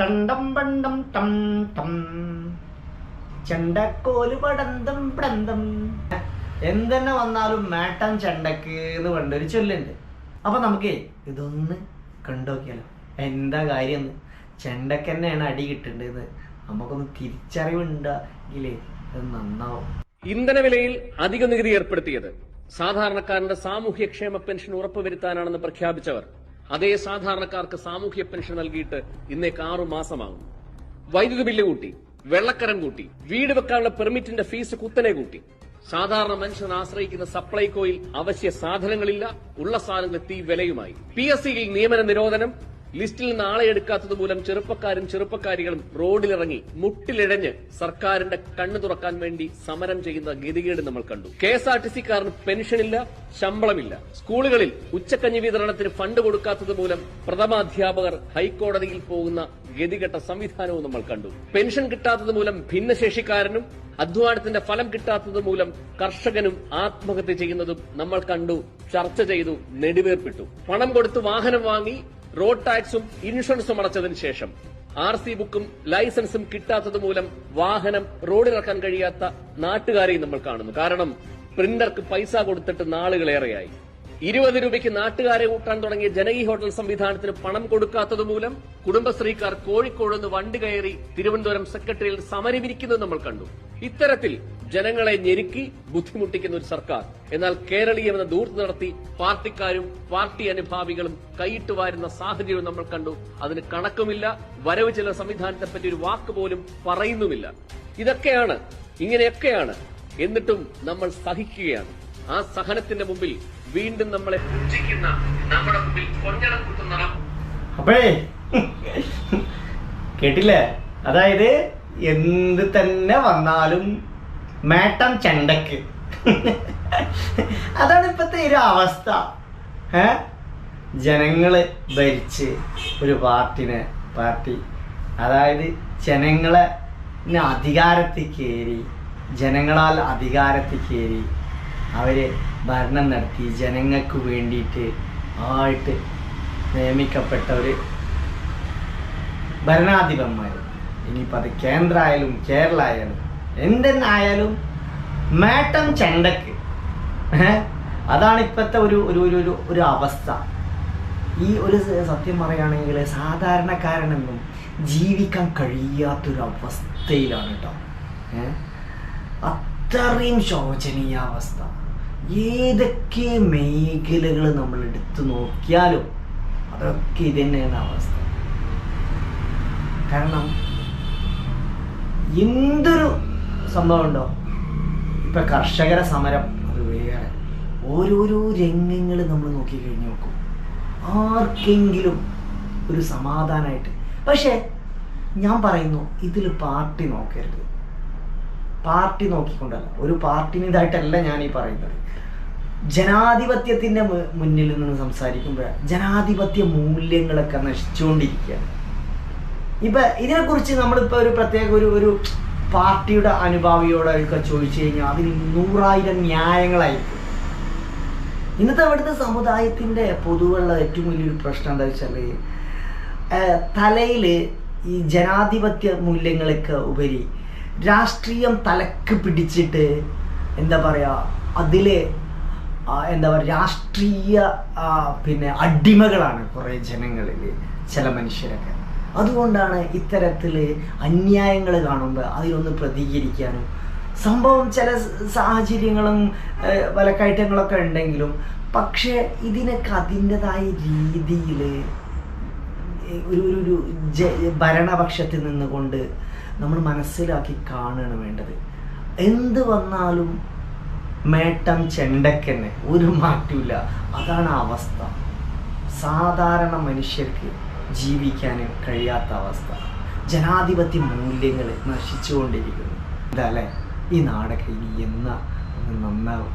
ടണ്ടം പണ്ടം ടം ടം ചെണ്ടക്കോൽ പടന്തം പടന്തം. എന്തെന്നെ വന്നാലും മേട്ടം ചെണ്ടക്ക് എന്ന് പണ്ടൊരു ചൊല്ലുണ്ട്. അപ്പൊ നമുക്ക് ഇതൊന്ന് കണ്ടോക്കിയാലോ എന്താ കാര്യം ചെണ്ടക്ക് തന്നെയാണ് അടി കിട്ടേണ്ടത്. നമുക്കൊന്ന് തിരിച്ചറിവുണ്ടെങ്കിലേ അത് നന്നാവും. ഇന്ധന വിലയിൽ അധിക നികുതി ഏർപ്പെടുത്തിയത് സാധാരണക്കാരന്റെ സാമൂഹ്യക്ഷേമ പെൻഷൻ ഉറപ്പുവരുത്താനാണെന്ന് പ്രഖ്യാപിച്ചവർ. അതേ സാധാരണക്കാർക്ക് സാമൂഹ്യ പെൻഷൻ നൽകിയിട്ട് ഇന്നേക്ക് ആറു മാസമാകും. വൈദ്യുതി ബില്ല് കൂട്ടി വെള്ളക്കരം കൂട്ടി വീട് വെക്കാനുള്ള പെർമിറ്റിന്റെ ഫീസ് കുത്തനെ കൂട്ടി. സാധാരണ മനുഷ്യൻ ആശ്രയിക്കുന്ന സപ്ലൈകോയിൽ അവശ്യ സാധനങ്ങളില്ല ഉള്ള സാധനങ്ങൾ തീ വിലയുമായി. പി എസ് സിയിൽ നിയമന നിരോധനം ലിസ്റ്റിൽ ആളെ എടുക്കാത്തത് മൂലം ചെറുപ്പക്കാരും ചെറുപ്പക്കാരികളും റോഡിലിറങ്ങി മുട്ടിലിഴഞ്ഞ് സർക്കാരിന്റെ കണ്ണു തുറക്കാൻ വേണ്ടി സമരം ചെയ്യുന്ന ഗതികേട് നമ്മൾ കണ്ടു. കെ എസ് ആർ ടി സിക്കാരന് പെൻഷനില്ല ശമ്പളമില്ല. സ്കൂളുകളിൽ ഉച്ചക്കഞ്ഞി വിതരണത്തിന് ഫണ്ട് കൊടുക്കാത്തത് മൂലം പ്രഥമാധ്യാപകർ ഹൈക്കോടതിയിൽ പോകുന്ന ഗതികെട്ട സംവിധാനവും നമ്മൾ കണ്ടു. പെൻഷൻ കിട്ടാത്തത് മൂലം ഭിന്നശേഷിക്കാരനും അധ്വാനത്തിന്റെ ഫലം കിട്ടാത്തത് മൂലം കർഷകനും ആത്മഹത്യ ചെയ്യുന്നതും നമ്മൾ കണ്ടു ചർച്ച ചെയ്തു നെടുവേർപ്പിട്ടു. പണം കൊടുത്ത് വാഹനം വാങ്ങി റോഡ് ടാക്സും ഇൻഷുറൻസും അടച്ചതിന് ശേഷം ആർ സി ബുക്കും ലൈസൻസും കിട്ടാത്തത് മൂലം വാഹനം റോഡിലിറക്കാൻ കഴിയാത്ത നാട്ടുകാരെയും നമ്മൾ കാണുന്നു. കാരണം പ്രിന്റർക്ക് പൈസ കൊടുത്തിട്ട് നാളുകളേറെയായി. ഇരുപത് രൂപയ്ക്ക് നാട്ടുകാരെ കൂട്ടാൻ തുടങ്ങിയ ജനകീയ ഹോട്ടൽ സംവിധാനത്തിന് പണം കൊടുക്കാത്തത് മൂലം കുടുംബശ്രീക്കാർ കോഴിക്കോട് നിന്ന് വണ്ടി കയറി തിരുവനന്തപുരം സെക്രട്ടറിയിൽ സമരമിരിക്കുന്നത് നമ്മൾ കണ്ടു. ഇത്തരത്തിൽ ജനങ്ങളെ ഞെരുക്കി ബുദ്ധിമുട്ടിക്കുന്ന ഒരു സർക്കാർ. എന്നാൽ കേരളീയം എന്ന ദൂർത്ത് നടത്തി പാർട്ടിക്കാരും പാർട്ടി അനുഭാവികളും കൈയിട്ട് വാരുന്ന സാഹചര്യവും നമ്മൾ കണ്ടു. അതിന് കണക്കുമില്ല വരവ് ചില സംവിധാനത്തെ പറ്റി ഒരു വാക്ക് പോലും പറയുന്നുമില്ല. ഇതൊക്കെയാണ് ഇങ്ങനെയൊക്കെയാണ് എന്നിട്ടും നമ്മൾ സഹിക്കുകയാണ്. ആ സഹനത്തിന്റെ മുമ്പിൽ വീണ്ടും നമ്മളെ പുച്ഛിക്കുന്ന നമ്മുടെ മുമ്പിൽ കൊഞ്ഞണം കുത്തുന്ന അപ്പോഴേ കേട്ടില്ലേ? അതായത് എന്ത് തന്നെ വന്നാലും മേട്ടം ചെണ്ടക്ക് അതാണ് ഇപ്പത്തെ ഒരു അവസ്ഥ. ഏ? ജനങ്ങൾ ഭരിച്ച് ഒരു പാർട്ടിനെ പാർട്ടി. അതായത് ജനങ്ങളെ അധികാരത്തിൽ കയറി ജനങ്ങളാൽ അധികാരത്തിൽ കയറി അവർ ഭരണം നടത്തി ജനങ്ങൾക്ക് വേണ്ടിയിട്ട് ആയിട്ട് നിയമിക്കപ്പെട്ട ഒരു ഭരണാധിപന്മാർ ഇനിയിപ്പോൾ അത് കേന്ദ്രമായാലും കേരള ആയാലും എന്തെന്നായാലും മേട്ടം ചെണ്ടക്ക്. അതാണ് ഇപ്പോഴത്തെ ഒരു ഒരു ഒരു ഒരു അവസ്ഥ. ഈ ഒരു സത്യം പറയുകയാണെങ്കിൽ സാധാരണക്കാരനൊന്നും ജീവിക്കാൻ കഴിയാത്തൊരവസ്ഥയിലാണ് കേട്ടോ? അത്രയും ശോചനീയ അവസ്ഥ. ഏതൊക്കെ മേഖലകൾ നമ്മൾ എടുത്തു നോക്കിയാലും അതൊക്കെ ഇത് തന്നെയാണ് അവസ്ഥ. കാരണം എന്തൊരു സംഭവം ഉണ്ടോ? ഇപ്പൊ കർഷകരെ സമരം അത് വേറെ. ഓരോരോ രംഗങ്ങൾ നമ്മൾ നോക്കിക്കഴിഞ്ഞ് നോക്കും. ആർക്കെങ്കിലും ഒരു സമാധാനമായിട്ട് പക്ഷേ ഞാൻ പറയുന്നു ഇതിൽ പാർട്ടി നോക്കരുത്. പാർട്ടി നോക്കിക്കൊണ്ടല്ല. ഒരു പാർട്ടിനിതായിട്ടല്ല ഞാൻ ഈ പറയുന്നത്. ജനാധിപത്യത്തിന്റെ മുന്നിൽ നിന്ന് സംസാരിക്കുമ്പോൾ ജനാധിപത്യ മൂല്യങ്ങളൊക്കെ നശിച്ചുകൊണ്ടിരിക്കുകയാണ്. ഇപ്പൊ ഇതിനെക്കുറിച്ച് നമ്മളിപ്പോ ഒരു പ്രത്യേക ഒരു ഒരു പാർട്ടിയുടെ അനുഭാവിയോടൊക്കെ ചോദിച്ചു കഴിഞ്ഞാൽ അതിന് നൂറായിരം ന്യായങ്ങളായിരിക്കും. ഇന്നത്തെ അവിടുത്തെ സമുദായത്തിന്റെ പൊതുവുള്ള ഏറ്റവും വലിയൊരു പ്രശ്നം എന്താ വെച്ചാൽ തലയിൽ ഈ ജനാധിപത്യ മൂല്യങ്ങളൊക്കെ ഉപരി രാഷ്ട്രീയം തലക്ക് പിടിച്ചിട്ട് എന്താ പറയുക അതിലെ എന്താ പറയുക രാഷ്ട്രീയ പിന്നെ അടിമകളാണ് കുറേ ജനങ്ങളിൽ ചില മനുഷ്യരൊക്കെ. അതുകൊണ്ടാണ് ഇത്തരത്തിൽ അന്യായങ്ങൾ കാണുമ്പോൾ അതിനൊന്ന് പ്രതികരിക്കാനും. സംഭവം ചില സാഹചര്യങ്ങളും പല കയറ്റങ്ങളൊക്കെ ഉണ്ടെങ്കിലും പക്ഷേ ഇതിനൊക്കെ അതിന്റെതായ രീതിയിൽ ഒരു ഒരു ഭരണപക്ഷത്തിൽ നിന്നുകൊണ്ട് നമ്മൾ മനസ്സിലാക്കി കാണുകയാണ് വേണ്ടത്. എന്ത് വന്നാലും മേട്ടം ചെണ്ടക്കന്നെ ഒരു മാറ്റമില്ല അതാണ് അവസ്ഥ. സാധാരണ മനുഷ്യർക്ക് ജീവിക്കാൻ കഴിയാത്ത അവസ്ഥ. ജനാധിപത്യ മൂല്യങ്ങൾ നശിച്ചുകൊണ്ടിരിക്കുന്നു. എന്താ അല്ലേ ഈ നാടൊക്കെ ഇനി എന്നാ? ഒന്ന് നന്നാവും.